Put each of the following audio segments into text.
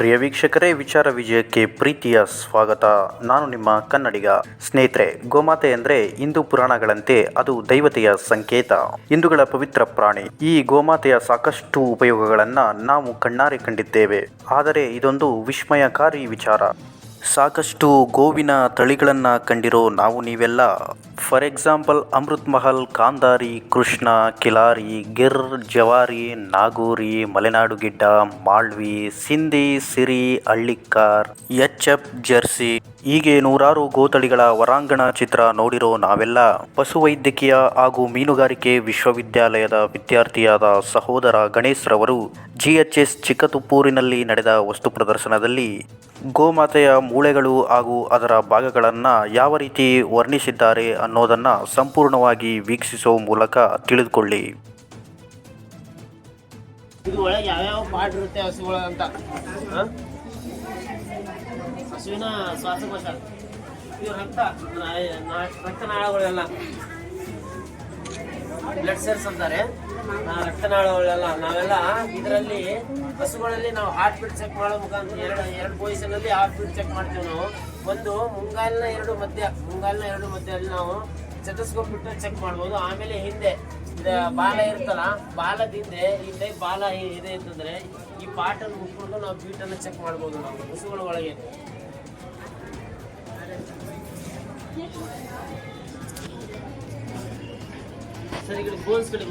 ಪ್ರಿಯ ವೀಕ್ಷಕರೇ, ವಿಚಾರ ವಿಜಯಕ್ಕೆ ಪ್ರೀತಿಯ ಸ್ವಾಗತ. ನಾನು ನಿಮ್ಮ ಕನ್ನಡಿಗ ಸ್ನೇಹಿತರೆ, ಗೋಮಾತೆ ಎಂದರೆ ಹಿಂದೂ ಪುರಾಣಗಳಂತೆ ಅದು ದೈವತೆಯ ಸಂಕೇತ. ಹಿಂದೂಗಳ ಪವಿತ್ರ ಪ್ರಾಣಿ. ಈ ಗೋಮಾತೆಯ ಸಾಕಷ್ಟು ಉಪಯೋಗಗಳನ್ನು ನಾವು ಕಣ್ಣಾರೆ ಕಂಡಿದ್ದೇವೆ. ಆದರೆ ಇದೊಂದು ವಿಸ್ಮಯಕಾರಿ ವಿಚಾರ. ಸಾಕಷ್ಟು ಗೋವಿನ ತಳಿಗಳನ್ನು ಕಂಡಿರೋ ನಾವು ನೀವೆಲ್ಲ for example Amrit Mahal, Kandhari, Krishna, Khillari, Gir, Jawari, Nagori, Malenadu Gidda, Malvi, Sindhi, Siri Hallikar H F, Jersey ಹೀಗೆ ನೂರಾರು ಗೋತಳಿಗಳ ಹೊರಾಂಗಣ ಚಿತ್ರ ನೋಡಿರೋ ನಾವೆಲ್ಲ ಪಶುವೈದ್ಯಕೀಯ ಹಾಗೂ ಮೀನುಗಾರಿಕೆ ವಿಶ್ವವಿದ್ಯಾಲಯದ ವಿದ್ಯಾರ್ಥಿಯಾದ ಸಹೋದರ ಗಣೇಶ್ ರವರು ಜಿಎಚ್ಎಸ್ ಚಿಕ್ಕತುಪ್ಪೂರಿನಲ್ಲಿ ನಡೆದ ವಸ್ತು ಪ್ರದರ್ಶನದಲ್ಲಿ ಗೋಮಾತೆಯ ಮೂಳೆಗಳು ಹಾಗೂ ಅದರ ಭಾಗಗಳನ್ನು ಯಾವ ರೀತಿ ವರ್ಣಿಸಿದ್ದಾರೆ ಅನ್ನೋದನ್ನು ಸಂಪೂರ್ಣವಾಗಿ ವೀಕ್ಷಿಸುವ ಮೂಲಕ ತಿಳಿದುಕೊಳ್ಳಿ ಇದು ಒಳಗೆ ಯಾವ್ಯಾವ ಪಾರ್ಟ್ ಇರುತ್ತೆ ಹಸುಗಳ ಅಂತ ಹ? ಹಸುವಿನ ಶ್ವಾಸಕೋಶ ಇದು ರಕ್ತ ರಕ್ತನಾಳಗಳೆಲ್ಲ ಬ್ಲಡ್ ಸೆಲ್ಸ್ ಅಂತಾರೆ. ರಕ್ತನಾಳಗಳೆಲ್ಲ ನಾವೆಲ್ಲ ಇದರಲ್ಲಿ, ಹಸುಗಳಲ್ಲಿ ನಾವು ಹಾರ್ಟ್ ಬೀಟ್ ಚೆಕ್ ಮಾಡೋ ಮುಖಾಂತರ ಎರಡು ಎರಡು ಪೊಸಿಷನ್ ಅಲ್ಲಿ ಹಾರ್ಟ್ ಬೀಟ್ ಚೆಕ್ ಮಾಡ್ತೀವಿ ನಾವು. ಒಂದು ಮುಂಗಾಲಿನ ಎರಡು ಮಧ್ಯ, ಮುಂಗಾಲಿನ ಎರಡು ಮಧ್ಯದಲ್ಲಿ ನಾವು ಸ್ಟೆಥೋಸ್ಕೋಪ್ ಬಿಟ್ಟು ಚೆಕ್ ಮಾಡ್ಬೋದು. ಆಮೇಲೆ ಹಿಂದೆ ಬಾಲ ಇರ್ತಲ್ಲ, ಬಾಲದ ಹಿಂದೆ ಬಾಲ ಇದೆ ಅಂತಂದ್ರೆ ಈ ಪಾಟನ್ನು ಮುಟ್ಕೊಂಡು ನಾವು ಬೀಟನ್ನು ಚೆಕ್ ಮಾಡ್ಬೋದು ನಾವು, ಹಸುಗಳ ಒಳಗೆ. ಸರಿ ಈ ಕಡೆ ಬೋನ್ಸ್ ಕಡೆ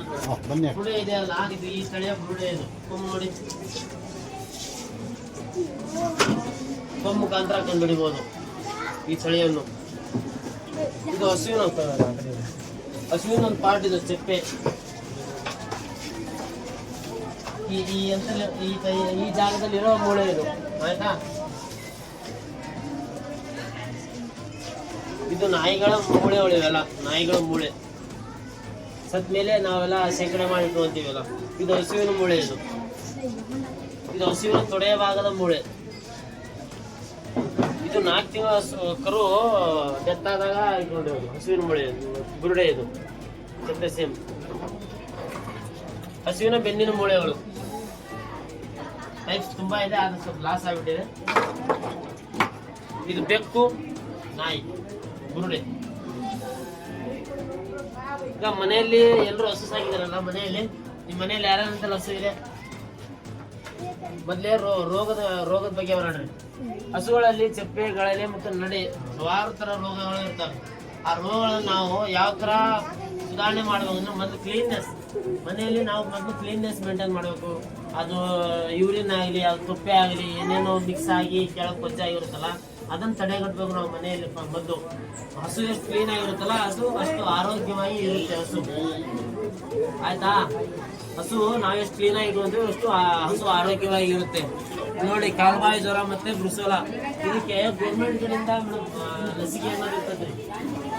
ಬನ್ನಿ ಬುಡೆ ಇದೆ ಅಲ್ಲ ಈ ಸ್ಥಳೀಯ ಬುಡೆ ಇದು. ನೋಡಿ. ಕಂಡುಹಿಡಿಬಹುದು ಈ ಚಳಿಯನ್ನು ಇದು ಹಸುವಿನ ಹಸುವಿನ ಒಂದು ಪಾರ್ಟ್ ಇದು ಚೆಪ್ಪೆ. ಈ ಈ ಅಂತ ಈ ಈ ಜಾಗದಲ್ಲಿ ಇರೋ ಮೂಳೆ ಇದು. ಆಯ್ತಾ? ಇದು ನಾಯಿಗಳ ಮೂಳೆ ಇವೆಲ್ಲ ನಾಯಿಗಳ ಮೂಳೆ. ಸತ್ ಮೇಲೆ ನಾವೆಲ್ಲ ಶೇಖರಣೆ ಮಾಡಿ ಇಟ್ಕೊಂತೀವಲ್ಲ ಇದು ಹಸುವಿನ ಮೂಳೆ ಇದು. ಇದು ಹಸುವಿನ ತೊಡೆಯ ಭಾಗದ ಮೂಳೆ. ಇದು ನಾಲ್ಕು ತಿಂಗಳ ಕರು ಡೆತ್ ಆದಾಗ ಇಟ್ಕೊಂಡಿರೋದು ಹಸುವಿನ ಮೂಳೆ ಬುರುಡೆ ಇದು. ಸೇಮ್. ಹಸುವಿನ ಬೆನ್ನಿನ ಮೂಳೆಗಳು ಟೈಪ್ಸ್ ತುಂಬಾ ಇದೆ ಅದು ಸ್ವಲ್ಪ ಲಾಸ್ ಆಗಿಬಿಟ್ಟಿದೆ. ಇದು ಬೆಕ್ಕು, ನಾಯಿ, ಬುರುಡೆ. ಈಗ ಮನೆಯಲ್ಲಿ ಎಲ್ಲರೂ ಹಸು ಸಾಕಿದಾರಲ್ಲ ಮನೆಯಲ್ಲಿ? ನಿಮ್ಮ ಮನೆಯಲ್ಲಿ ಯಾರ್ಯಾರಂತೆಲ್ಲ ಹಸು ಇದೆ? ಮೊದಲೇ ರೋಗದ ರೋಗದ ಬಗ್ಗೆ ಹೊರಡ್ರಿ ಹಸುಗಳಲ್ಲಿ ಚಪ್ಪೆ ಮತ್ತು ನಡೆ, ಹಲವಾರು ತರ ರೋಗಗಳು ಇರ್ತವೆ. ಆ ರೋಗಗಳನ್ನು ನಾವು ಯಾವ ತರ ಸುಧಾರಣೆ ಮಾಡಬೇಕು ಅಂದ್ರೆ ಮೊದಲು ಕ್ಲೀನ್ನೆಸ್ ಮನೆಯಲ್ಲಿ ನಾವು ಮೊದಲು ಕ್ಲೀನ್ನೆಸ್ ಮೇಂಟೈನ್ ಮಾಡಬೇಕು. ಅದು ಯೂರಿನ್ ಆಗಲಿ, ಅದು ತುಪ್ಪೆ ಆಗಲಿ, ಏನೇನೋ ಮಿಕ್ಸ್ ಆಗಿ ಕೆಳಗೆ ಕೊಚ್ಚಾಗಿರುತ್ತಲ್ಲ ಅದನ್ನು ತಡೆಗಟ್ಟಬೇಕು ನಾವು ಮನೆಯಲ್ಲಿ ಮೊದಲು. ಹಸು ಎಷ್ಟು ಕ್ಲೀನ್ ಆಗಿರುತ್ತಲ್ಲ, ಅದು ಅಷ್ಟು ಆರೋಗ್ಯವಾಗಿ ಇರುತ್ತೆ ಹಸು. ಆಯ್ತಾ? ಹಸು ನಾವೆಷ್ಟು ಕ್ಲೀನ್ ಆಗಿ ಇಟ್ಕೊಂತೀವಿ ಅಷ್ಟು ಹಸು ಆರೋಗ್ಯವಾಗಿ ಇರುತ್ತೆ. ನೋಡಿ, ಕಾಲ್ಬಾಯಿ ಜ್ವರ ಮತ್ತೆ ಬ್ರುಸೋಲ ಇದಕ್ಕೆ ಗೌರ್ಮೆಂಟ್ ಕಡೆಯಿಂದ ಲಸಿಕೆ ಅನ್ನೋದು ಇರ್ತದ್ರಿ.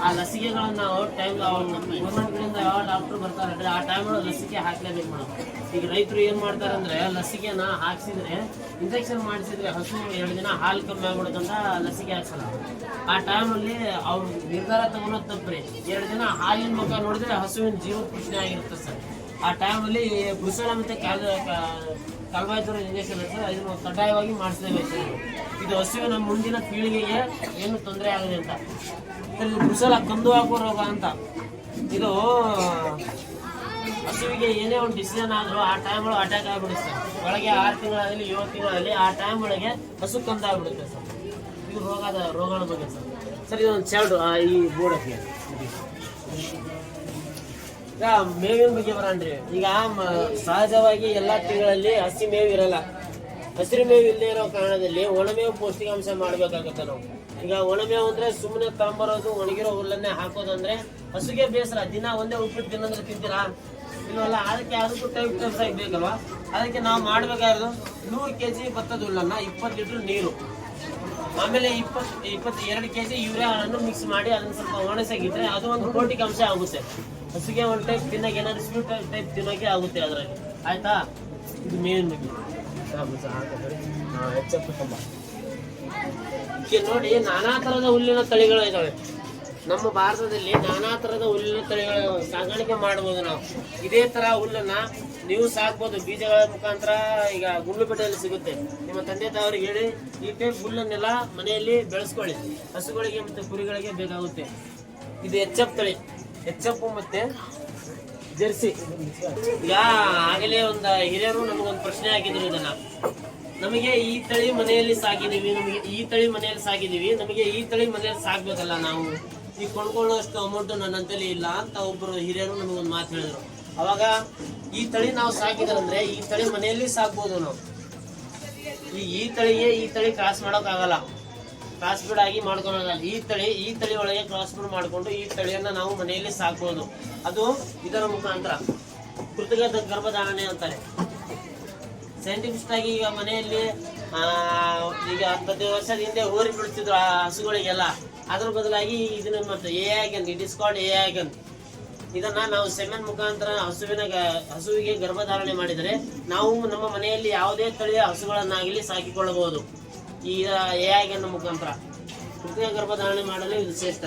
ಆ ಲಸಿಕೆಗಳನ್ನು ನಾವು ಟೈಮ್ ಗೌರ್ಮೆಂಟ್ ಕಡೆಯಿಂದ ಯಾವ ಡಾಕ್ಟರ್ ಬರ್ತಾರೆ ಆ ಟೈಮ್ ಲಸಿಕೆ ಹಾಕ್ಲೇಬೇಕು ಮೇಡಮ್ ಈಗ ರೈತರು ಏನು ಮಾಡ್ತಾರೆ ಅಂದ್ರೆ ಲಸಿಕೆನ ಹಾಕ್ಸಿದ್ರೆ ಇಂಜೆಕ್ಷನ್ ಮಾಡಿಸಿದ್ರೆ ಹಸು ಎರಡು ದಿನ ಹಾಲು ಕಮ್ಮಿ ಆಗ್ಬಿಡುತ್ತಂತ ಲಸಿಕೆ ಹಾಕ್ಸಲ್ಲ. ಆ ಟೈಮಲ್ಲಿ ಅವ್ರು ನಿರ್ಧಾರ ತಗೊಳೋದು ತಪ್ಪ್ರಿ ಎರಡು ದಿನ ಹಾಲಿನ ಮುಖ ನೋಡಿದ್ರೆ ಹಸುವಿನ ಜೀವ ಪ್ರಶ್ನೆ ಆಗಿರುತ್ತೆ ಸರ್. ಆ ಟೈಮಲ್ಲಿ ಬ್ರುಸೋಲ ಮತ್ತೆ ಕಾಲ್ ಕಲ್ವಾಯ್ತರ ಇಂಜೆಕ್ಷನ್ ಸರ್ ಇದನ್ನು ಕಡ್ಡಾಯವಾಗಿ ಮಾಡಿಸಲೇಬೇಕು. ಇದು ಹಸುವಿನ ಮುಂದಿನ ಪೀಳಿಗೆಗೆ ಏನು ತೊಂದರೆ ಆಗದೆ ಅಂತ. ಕುಸಲ ಕಂದು ಹಾಕುವ ರೋಗ ಅಂತ. ಇದು ಹಸುವಿಗೆ ಏನೇ ಒಂದು ಡಿಸಿಷನ್ ಆದರೂ ಆ ಟೈಮ್ ಒಳಗೆ ಅಟ್ಯಾಕ್ ಆಗಿಬಿಡುತ್ತೆ ಸರ್. ಒಳಗೆ ಆರು ತಿಂಗಳಾಗಲಿ ಏಳು ತಿಂಗಳಲ್ಲಿ ಆ ಟೈಮ್ ಒಳಗೆ ಹಸು ಕಂದು ಆಗಿಬಿಡುತ್ತೆ ಸರ್. ಇದು ರೋಗದ ರೋಗಗಳ ಬಗ್ಗೆ ಸರ್. ಸರ್ ಇದೊಂದು ಆ, ಈ ಬೋರ್ಡಕ್ಕೆ ಈಗ ಮೇವಿನ ಬಗ್ಗೆ ಬರೋಣ್ರಿ. ಈಗ ಸಹಜವಾಗಿ ಎಲ್ಲಾ ತಿಂಗಳಲ್ಲಿ ಹಸಿ ಮೇವು ಇರಲ್ಲ ಹಸಿರು ಮೇವು ಇಲ್ಲದೆ ಇರೋ ಕಾರಣದಲ್ಲಿ ಒಣಮೇವು ಪೌಷ್ಟಿಕಾಂಶ ಮಾಡಬೇಕಾಗುತ್ತೆ ನಾವು. ಈಗ ಒಣಮೇವು ಅಂದ್ರೆ ಸುಮ್ಮನೆ ತಗೊಂಬರೋದು ಒಣಗಿರೋ ಹುಲ್ಲನ್ನೇ ಹಾಕೋದಂದ್ರೆ ಹಸುಗೆ ಬೇಸರ. ದಿನ ಒಂದೇ ಉಪ್ಪಿಟ್ಟು ತಿನ್ನಂದ್ರೆ ತಿಂತೀರಾ? ಇಲ್ವಲ್ಲ, ಅದಕ್ಕೆ ಅದಕ್ಕೂ ಟೈಪ್ ಕೆಲಸ ಆಗಿ ಬೇಕಲ್ವಾ? ಅದಕ್ಕೆ ನಾವು ಮಾಡ್ಬೇಕಾಗಿರೋದು ನೂರು ಕೆ ಜಿ ಭತ್ತದ ಹುಲ್ಲನ್ನ ಇಪ್ಪತ್ತು ಲೀಟ್ರ್ ನೀರು. ಆಮೇಲೆ ಇಪ್ಪತ್ತು ಇಪ್ಪತ್ತು, ಎರಡು ಕೆ ಜಿ ಯೂರಿಯಾವನ್ನು ಮಿಕ್ಸ್ ಮಾಡಿ ಅದನ್ನ ಸ್ವಲ್ಪ ಒಣಸಾಗಿಟ್ರೆ ಅದು ಒಂದು ಪೌಷ್ಟಿಕಾಂಶ ಆಗುತ್ತೆ. ಹಸುಗೆ ಒಂದು ಟೈಪ್ ತಿನ್ನಕ್ಕೆ ಏನಾದ್ರು ಸ್ವೀಟ್ ಟೈಪ್ ತಿನ್ನೋಕೆ ಆಗುತ್ತೆ ಅದರಲ್ಲಿ. ಆಯ್ತಾ? ಇದು ಮೇನ್ ನೋಡಿ, ನಾನಾ ತರದ ಹುಲ್ಲಿನ ತಳಿಗಳು ಇದಾವೆ. ನಮ್ಮ ಭಾರತದಲ್ಲಿ ನಾನಾ ತರದ ಹುಲ್ಲಿನ ತಳಿಗಳ ಸಾಗಾಣಿಕೆ ಮಾಡಬಹುದು ನಾವು. ಇದೇ ತರ ಹುಲ್ಲನ್ನ ನೀವು ಸಾಕ್ಬೋದು. ಬೀಜಗಳ ಮುಖಾಂತರ ಈಗ ಗುಂಡ್ಲುಪೇಟೆಯಲ್ಲಿ ಸಿಗುತ್ತೆ. ನಿಮ್ಮ ತಂದೆ ತಾವರಿಗೆ ಹೇಳಿ, ಈ ಟೈಪ್ ಹುಲ್ಲನ್ನೆಲ್ಲ ಮನೆಯಲ್ಲಿ ಬೆಳೆಸ್ಕೊಳ್ಳಿ. ಹಸುಗಳಿಗೆ ಮತ್ತೆ ಕುರಿಗಳಿಗೆ ಬೇಕಾಗುತ್ತೆ. ಇದು ಎಚ್ ಎಫ್ ತಳಿ. ಎಚ್ ಎಫ್ ಮತ್ತೆ ಜೆರ್ಸಿ. ಈಗ ಆಗಲೇ ಒಂದು ಹಿರಿಯರು ನಮಗೊಂದು ಪ್ರಶ್ನೆ ಹಾಕಿದ್ರು ಇದನ್ನ. ನಮಗೆ ಈ ತಳಿ ಮನೆಯಲ್ಲಿ ಸಾಕಿದೀವಿ ನಮಗೆ ಈ ತಳಿ ಮನೆಯಲ್ಲಿ ಸಾಕಿದೀವಿ ನಮಗೆ ಈ ತಳಿ ಮನೆಯಲ್ಲಿ ಸಾಕ್ಬೇಕಲ್ಲ ನಾವು. ಈ ಕೊಂಡ್ಕೊಳ್ಳುವಷ್ಟು ಅಮೌಂಟ್ ನನ್ನಂತಲ್ಲಿ ಇಲ್ಲ ಅಂತ ಒಬ್ಬರು ಹಿರಿಯರು ನಮಗೊಂದು ಮಾತು ಹೇಳಿದ್ರು. ಅವಾಗ ಈ ತಳಿ ನಾವು ಸಾಕಿದ್ರಂದ್ರೆ ಈ ತಳಿ ಮನೆಯಲ್ಲಿ ಸಾಕ್ಬೋದು ನಾವು. ಈ ತಳಿಗೆ ಈ ತಳಿ ಕ್ರಾಸ್ ಮಾಡೋಕ್ಕಾಗಲ್ಲ. ಕ್ರಾಸ್ ಬ್ರೀಡ್ ಆಗಿ ಮಾಡ್ಕೊಳ್ಳೋದಲ್ಲ ಈ ತಳಿ ಈ ತಳಿ ಒಳಗೆ ಕ್ರಾಸ್ ಬ್ರೀಡ್ ಮಾಡಿಕೊಂಡು ಈ ತಳಿಯನ್ನ ನಾವು ಮನೆಯಲ್ಲಿ ಸಾಕ್ಬೋದು. ಅದು ಇದರ ಮುಖಾಂತರ. ಕೃತಕ ಗರ್ಭಧಾರಣೆ ಅಂತಾರೆ. ಸೈಂಟಿಫಿಸ್ಟ್ ಆಗಿ ಈಗ ಮನೆಯಲ್ಲಿ ಈಗ ಹತ್ತು ವರ್ಷದ ಹಿಂದೆ ಹೋರಿ ಬಿಡ್ತಿದ್ರು ಆ ಹಸುಗಳಿಗೆಲ್ಲ. ಅದ್ರ ಬದಲಾಗಿ ಇದನ್ನ ಮತ್ತೆ a organ it is called a organ ಇದನ್ನ ನಾವು ಸೆಮೆನ್ ಮುಖಾಂತರ ಹಸುವಿನ ಹಸುವಿಗೆ ಗರ್ಭಧಾರಣೆ ಮಾಡಿದರೆ ನಾವು ನಮ್ಮ ಮನೆಯಲ್ಲಿ ಯಾವುದೇ ತಳಿಯ ಹಸುಗಳನ್ನಾಗಲಿ ಸಾಕಿಕೊಳ್ಳಬಹುದು. ಈ ಎ ಆಗ್ಯನ್ ಮುಖಾಂತರ. ಕೃತಕ ಗರ್ಭಧಾರಣೆ ಮಾಡಲು ಇದು ಶ್ರೇಷ್ಠ.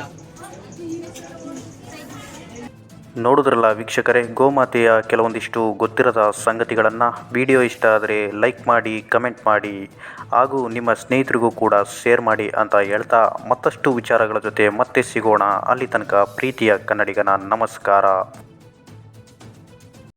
ನೋಡಿದ್ರಲ್ಲ ವೀಕ್ಷಕರೇ, ಗೋಮಾತೆಯ ಕೆಲವೊಂದಿಷ್ಟು ಗೊತ್ತಿರದ ಸಂಗತಿಗಳನ್ನು ವಿಡಿಯೋ ಇಷ್ಟ ಆದರೆ ಲೈಕ್ ಮಾಡಿ, ಕಮೆಂಟ್ ಮಾಡಿ, ಹಾಗೂ ನಿಮ್ಮ ಸ್ನೇಹಿತರಿಗೂ ಕೂಡ ಶೇರ್ ಮಾಡಿ ಅಂತ ಹೇಳ್ತಾ ಮತ್ತಷ್ಟು ವಿಚಾರಗಳ ಜೊತೆ ಮತ್ತೆ ಸಿಗೋಣ. ಅಲ್ಲಿ ತನಕ ಪ್ರೀತಿಯ ಕನ್ನಡಿಗನ ನಮಸ್ಕಾರ.